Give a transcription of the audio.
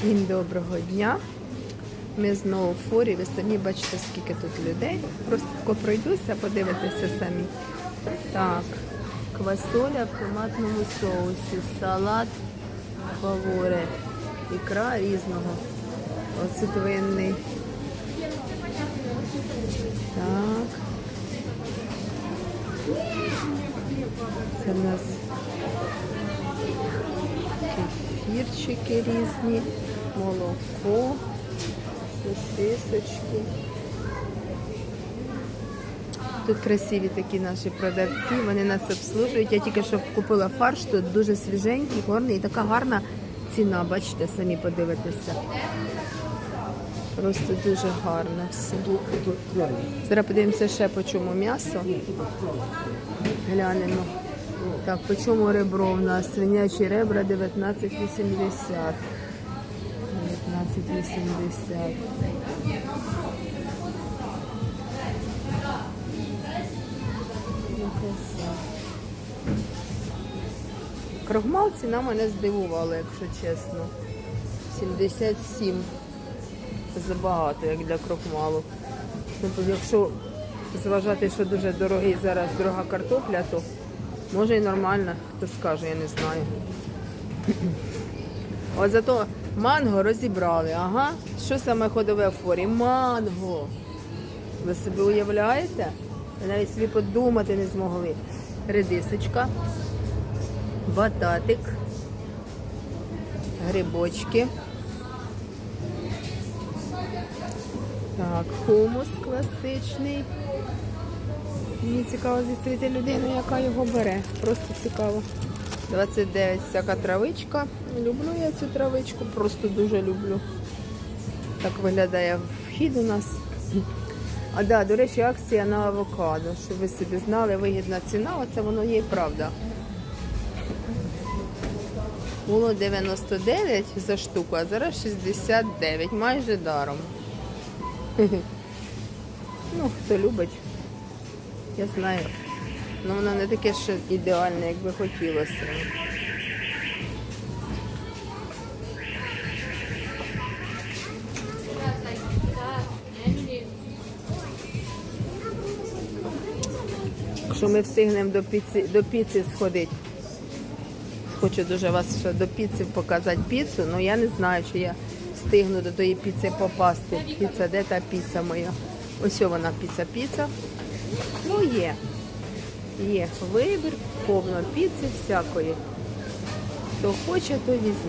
Всім доброго дня. Ми знову в форі. Ви самі бачите, скільки тут людей. Просто пройдуся, подивитися самі. Так, квасоля в томатному соусі, салат фаворе, ікра різного. Оцитвинний. Так. Це в нас кефірчики різні, молоко, сосисочки. Тут красиві такі наші продавці, вони нас обслужують. Я тільки що купила фарш, тут дуже свіженький, гарний і така гарна ціна, бачите, самі подивитеся. Просто дуже гарно все. Зараз подивимося ще по чому м'ясо. Глянемо. Так, по чому ребро у нас? Свинячі ребра 19,80. 19,80. Ну, краса. Крохмал ціна мене здивувала, якщо чесно. 77 забагато, як для крохмалу. Тобто, якщо зважати, що дуже дорогий зараз дорога картопля, то може і нормально, хто скаже, я не знаю. От зато манго розібрали. Ага. Що саме ходове в форі? Манго. Ви собі уявляєте? Навіть собі подумати не змогли. Редисочка, бататик, грибочки. Так, хумус класичний. Мені цікаво зустріти людину, яка його бере. Просто цікаво. 29 всяка травичка. Люблю я цю травичку, просто дуже люблю. Так виглядає вхід у нас. А да, до речі, акція на авокадо, щоб ви собі знали, вигідна ціна, оце воно є і правда. Було 99 за штуку, а зараз 69, майже даром. Ну, хто любить, я знаю. Ну воно не таке ще ідеальне, як би хотілося. Якщо ми встигнемо до піци, до піци сходити. Хочу дуже вас ще до піци показати піцу, але я не знаю, чи я встигну до тої піци попасти. Піца, де та піца моя? Ось вона піца-піца. Ну, є. Є вибір, повно піци всякої. Хто хоче, то візьме.